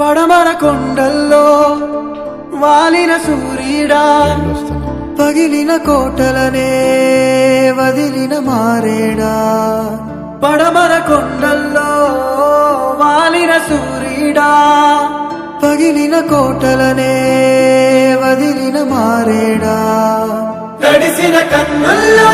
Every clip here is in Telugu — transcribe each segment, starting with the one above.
పడమర కొండల్లో వాలిన సూర్యుడా పగిలిన కోటలనే వదిలిన మారేడా. పడమర కొండల్లో వాలిన సూర్యుడా పగిలిన కోటలనే వదిలిన మారేడా. తడిసిన కన్నుల్లో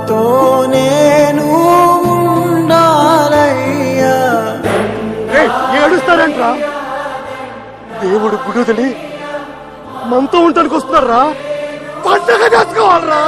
మాతో నేను ఉండాలయ్యా. ఏడుస్తారంట్రా? దేవుడు గుడుదలి మనతో ఉండటానికి వస్తున్నారా? పండగ చేసుకోవాలరా?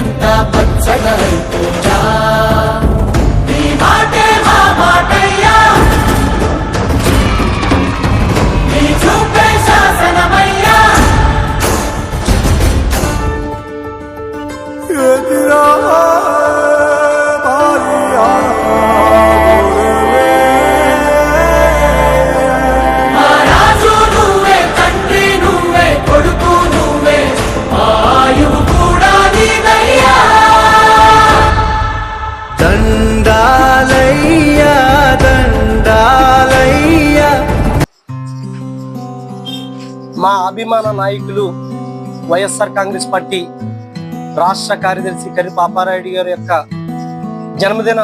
నేలంతా పచ్చగా అభిమాన నాయకులు వైఎస్ఆర్ కాంగ్రెస్ పార్టీ రాష్ట్ర కార్యదర్శి కరి పాపారాయుడు గారి యొక్క జన్మదిన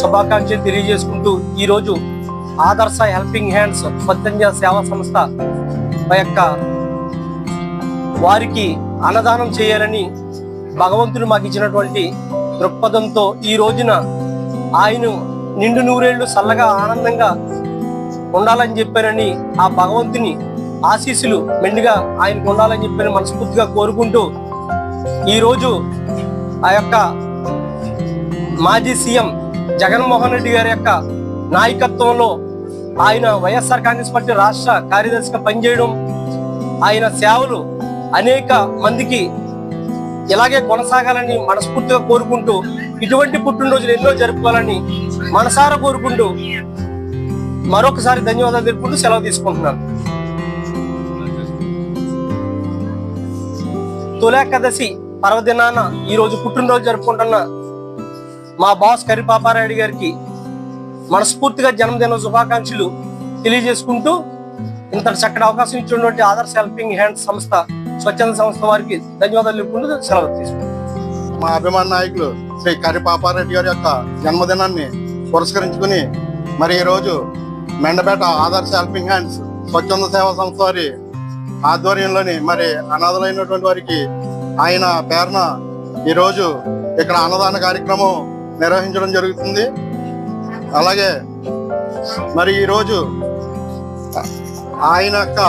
శుభాకాంక్షలు తెలియజేసుకుంటూ ఈరోజు ఆదర్శ హెల్పింగ్ హ్యాండ్స్ స్వచ్ఛంద సేవా సంస్థ యొక్క వారికి అన్నదానం చేయాలని భగవంతుడు మాకు ఇచ్చినటువంటి దృక్పథంతో ఈ రోజున ఆయన నిండు నూరేళ్ళు చల్లగా ఆనందంగా ఉండాలని చెప్పారని ఆ భగవంతుని ఆశీస్సులు మెండుగా ఆయనకు ఉండాలని చెప్పని మనస్ఫూర్తిగా కోరుకుంటూ ఈరోజు ఆ యొక్క మాజీ సీఎం జగన్మోహన్ రెడ్డి గారి యొక్క నాయకత్వంలో ఆయన వైఎస్ఆర్ కాంగ్రెస్ పార్టీ రాష్ట్ర కార్యదర్శిగా పనిచేయడం ఆయన సేవలు అనేక మందికి ఇలాగే కొనసాగాలని మనస్ఫూర్తిగా కోరుకుంటూ ఇటువంటి పుట్టినరోజులు ఎన్నో జరుపుకోవాలని మనసారా కోరుకుంటూ మరొకసారి ధన్యవాదాలు తెలుపుకుంటూ సెలవు తీసుకుంటున్నాను. తొలేకాదశి పర్వదినాన ఈరోజు పుట్టినరోజు జరుపుకుంటున్న మా బాస్ కరిపాపారాయుడు గారికి మనస్ఫూర్తిగా జన్మదిన శుభాకాంక్షలు తెలియజేసుకుంటూ ఇంత చక్కటి అవకాశం ఇచ్చినటువంటి ఆదర్శ హెల్పింగ్ హ్యాండ్స్ సంస్థ స్వచ్ఛంద సంస్థ వారికి ధన్యవాదాలు చెప్పుకుంటూ సెలవు తీసుకుంటాం మా అభిమాన నాయకులు శ్రీ కరిపాపారెడ్డి గారి యొక్క జన్మదినాన్ని పురస్కరించుకుని మరి ఈరోజు మెండపేట ఆదర్శ హెల్పింగ్ హ్యాండ్స్ స్వచ్ఛంద సేవా సంస్థ వారి ఆధ్వర్యంలోని మరి అనాథలైనటువంటి వారికి ఆయన పేరున ఈరోజు ఇక్కడ అన్నదాన కార్యక్రమం నిర్వహించడం జరుగుతుంది. అలాగే మరి ఈరోజు ఆయన యొక్క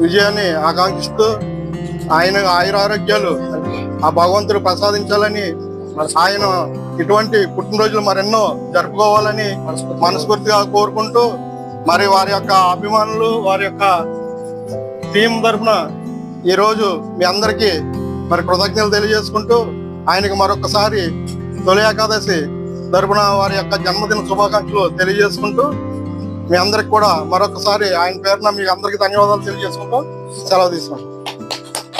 విజయాన్ని ఆకాంక్షిస్తూ ఆయన ఆయురారోగ్యాలు ఆ భగవంతుడు ప్రసాదించాలని ఆయన ఇటువంటి పుట్టినరోజులు మరెన్నో జరుపుకోవాలని మనస్ఫూర్తిగా కోరుకుంటూ మరి వారి యొక్క అభిమానులు వారి యొక్క టీం తరఫున ఈరోజు మీ అందరికీ మరి కృతజ్ఞతలు తెలియజేసుకుంటూ ఆయనకు మరొకసారి తొలి ఏకాదశి తరపున వారి యొక్క జన్మదిన శుభాకాంక్షలు తెలియజేసుకుంటూ మీ అందరికి కూడా మరొకసారి ఆయన పేరున మీకు అందరికీ ధన్యవాదాలు తెలియజేసుకుంటూ సెలవు తీసుకుంటాం